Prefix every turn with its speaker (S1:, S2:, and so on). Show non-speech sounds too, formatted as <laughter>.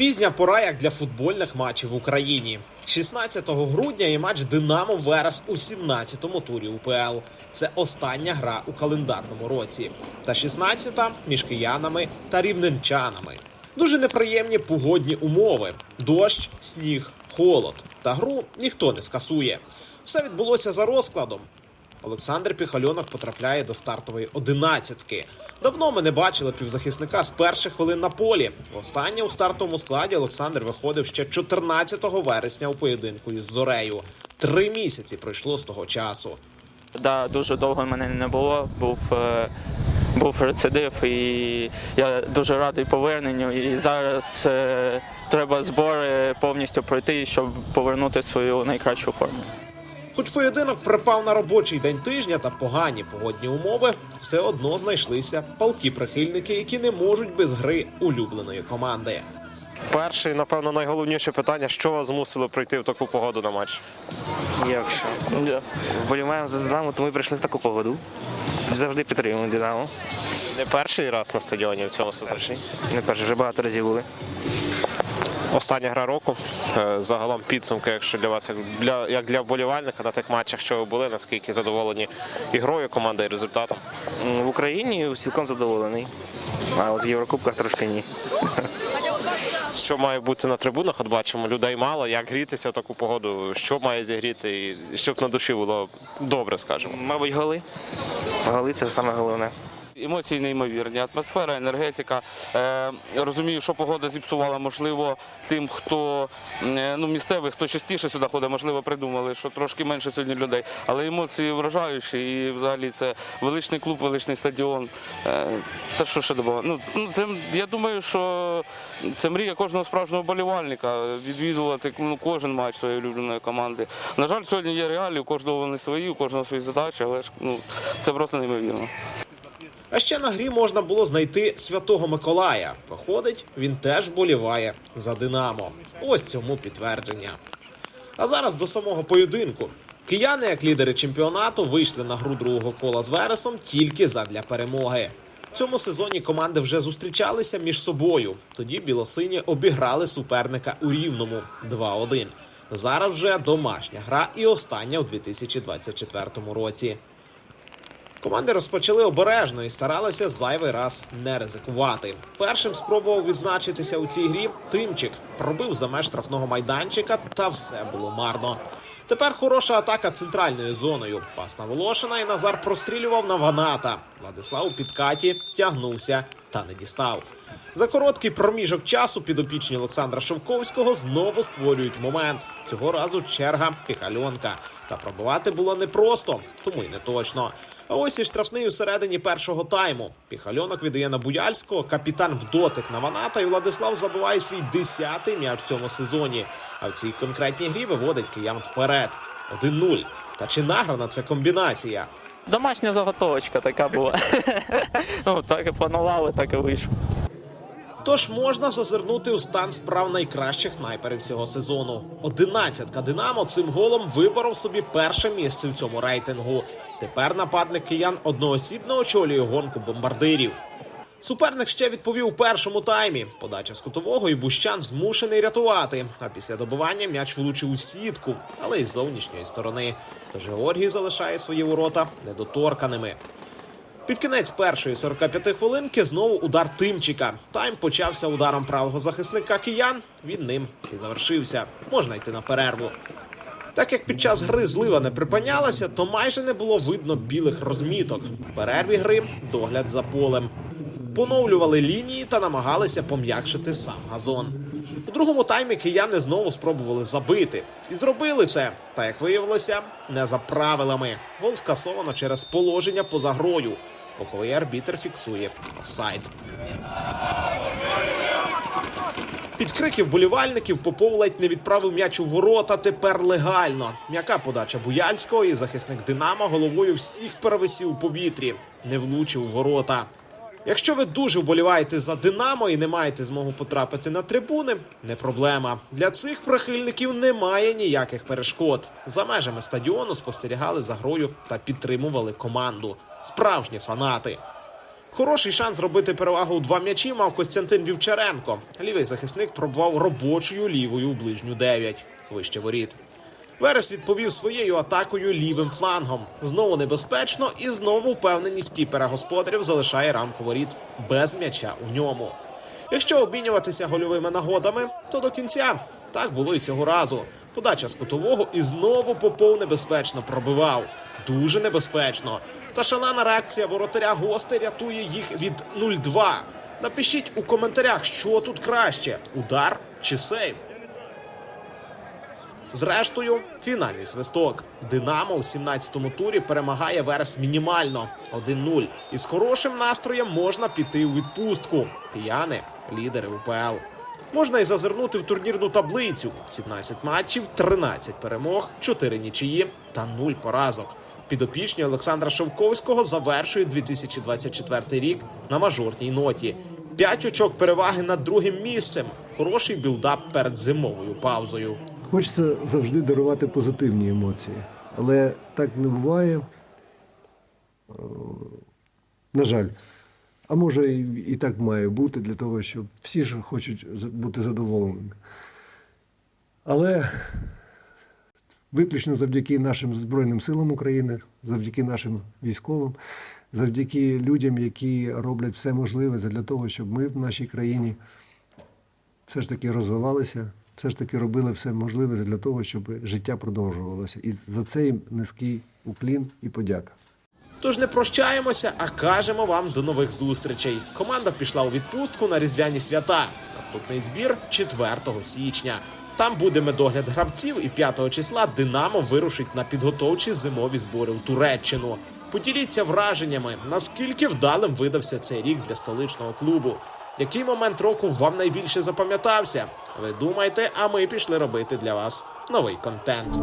S1: Пізня пора як для футбольних матчів в Україні. 16 грудня є матч Динамо Верес у 17-му турі УПЛ. Це остання гра у календарному році. Та 16-та між киянами та рівненчанами. Дуже неприємні погодні умови: дощ, сніг, холод. Та гру ніхто не скасує. Все відбулося за розкладом. Олександр Піхальонок потрапляє до стартової одинадцятки. Давно ми не бачили півзахисника з перших хвилин на полі. Останнє у стартовому складі Олександр виходив ще 14 вересня у поєдинку із Зорею. Три місяці пройшло з того часу.
S2: Да, дуже довго мене не було. Був, е, був рецидив, і я дуже радий поверненню. І зараз е, треба збори повністю пройти, щоб повернути свою найкращу форму.
S1: Хоч поєдинок припав на робочий день тижня та погані погодні умови, все одно знайшлися палкі прихильники, які не можуть без гри улюбленої команди.
S3: Перше, і, напевно, найголовніше питання, що вас змусило прийти в таку погоду на матч?
S4: Якщо вболіваємо за Динамо, то ми прийшли в таку погоду. Завжди підтримуємо Динамо.
S3: Не перший раз на стадіоні в цьому сезоні.
S4: Не перший, вже багато разів були.
S3: Остання гра року. Е, Загалом підсумки, якщо для вас, як для, як для вболівальника на тих матчах, що ви були, наскільки задоволені ігрою команди і результатом.
S4: В Україні цілком задоволений. А от в Єврокубках трошки ні.
S3: Що має бути на трибунах? От бачимо, людей мало. Як грітися в таку погоду? Що має зігріти, і щоб на душі було добре, скажімо.
S4: Мабуть, голи. Голи це саме головне.
S5: Емоції неймовірні, атмосфера, енергетика. Е, розумію, що погода зіпсувала, можливо, тим, хто е, ну, місцевий, хто частіше сюди ходить, можливо, придумали, що трошки менше сьогодні людей. Але емоції вражаючі, і взагалі це величний клуб, величний стадіон. Е, та що ще добавити? Ну, ну, це, я думаю, що це мрія кожного справжнього болівальника відвідувати ну, кожен матч своєї улюбленої команди. На жаль, сьогодні є реалії, у кожного вони свої, у кожного свої задачі, але ж ну, це просто неймовірно.
S1: А ще на грі можна було знайти святого Миколая. Виходить, він теж боліває за Динамо. Ось цьому підтвердження. А зараз до самого поєдинку. Кияни, як лідери чемпіонату, вийшли на гру другого кола з Вересом тільки задля перемоги. В цьому сезоні команди вже зустрічалися між собою. Тоді білосині обіграли суперника у рівному 2-1. Зараз вже домашня гра і остання у 2024 році. Команди розпочали обережно і старалися зайвий раз не ризикувати. Першим спробував відзначитися у цій грі Тимчик. Пробив за меж штрафного майданчика, та все було марно. Тепер хороша атака центральною зоною. Пас на Волошина і Назар прострілював на Ваната. Владислав у підкаті тягнувся та не дістав. За короткий проміжок часу підопічні Олександра Шовковського знову створюють момент. Цього разу черга піхальонка. Та пробивати було непросто, тому й не точно. А ось і штрафний у середині першого тайму. Піхальонок віддає на Буяльського, капітан в дотик на Ваната, і Владислав забиває свій десятий м'яч в цьому сезоні. А в цій конкретній грі виводить киян вперед. 1-0. Та чи награна це комбінація?
S2: Домашня заготовочка така була. <laughs> ну, так і планували, так і вийшло.
S1: Тож можна зазирнути у стан справ найкращих снайперів цього сезону. Одинадцятка Динамо цим голом виборов собі перше місце в цьому рейтингу. Тепер нападник киян одноосібно очолює гонку бомбардирів. Суперник ще відповів у першому таймі. Подача з кутового і Бущан змушений рятувати. А після добивання м'яч влучив у сітку, але й з зовнішньої сторони. Тож Георгій залишає свої ворота недоторканими. Під кінець першої 45 хвилинки знову удар Тимчика. Тайм почався ударом правого захисника киян. Він ним і завершився. Можна йти на перерву. Так як під час гри злива не припинялася, то майже не було видно білих розміток. В перерві гри догляд за полем. Поновлювали лінії та намагалися пом'якшити сам газон. У другому таймі кияни знову спробували забити. І зробили це. Та як виявилося, не за правилами. Гол скасовано через положення поза грою, боковий арбітр фіксує офсайд. Під крики вболівальників Попов ледь не відправив м'яч у ворота тепер легально. М'яка подача Буяльського і захисник Динамо головою всіх перевисів у повітрі. Не влучив у ворота. Якщо ви дуже вболіваєте за Динамо і не маєте змогу потрапити на трибуни, не проблема. Для цих прихильників немає ніяких перешкод. За межами стадіону спостерігали за грою та підтримували команду. Справжні фанати. Хороший шанс зробити перевагу у два м'ячі мав Костянтин Вівчаренко. Лівий захисник пробував робочою лівою у ближню 9, вище воріт. Верес відповів своєю атакою лівим флангом. Знову небезпечно і знову впевненість кіпера господарів залишає рамку воріт без м'яча у ньому. Якщо обмінюватися гольовими нагодами, то до кінця так було і цього разу. Подача з кутового і знову Попов небезпечно пробивав. Дуже небезпечно. Та шалена реакція воротаря гостей рятує їх від 0-2. Напишіть у коментарях, що тут краще: удар чи сейв. Зрештою, фінальний свисток. Динамо у 17-му турі перемагає Верес мінімально 1-0. І з хорошим настроєм можна піти у відпустку. Кияни лідери УПЛ. Можна і зазирнути в турнірну таблицю: 17 матчів, 13 перемог, 4 нічиї та 0 поразок. Підопічні Олександра Шовковського завершує 2024 рік на мажорній ноті. П'ять очок переваги над другим місцем. Хороший білдап перед зимовою паузою.
S6: Хочеться завжди дарувати позитивні емоції, але так не буває. Е, На жаль. А може, і так має бути для того, щоб всі ж хочуть бути задоволеними. Але виключно завдяки нашим Збройним силам України, завдяки нашим військовим, завдяки людям, які роблять все можливе для того, щоб ми в нашій країні все ж таки розвивалися, все ж таки робили все можливе для того, щоб життя продовжувалося. І за це їм низький уклін і подяка.
S1: Тож не прощаємося, а кажемо вам до нових зустрічей. Команда пішла у відпустку на різдвяні свята. Наступний збір 4 січня. Там буде медогляд гравців, і 5 числа Динамо вирушить на підготовчі зимові збори у Туреччину. Поділіться враженнями, наскільки вдалим видався цей рік для столичного клубу. Який момент року вам найбільше запам'ятався? Ви думайте, а ми пішли робити для вас новий контент.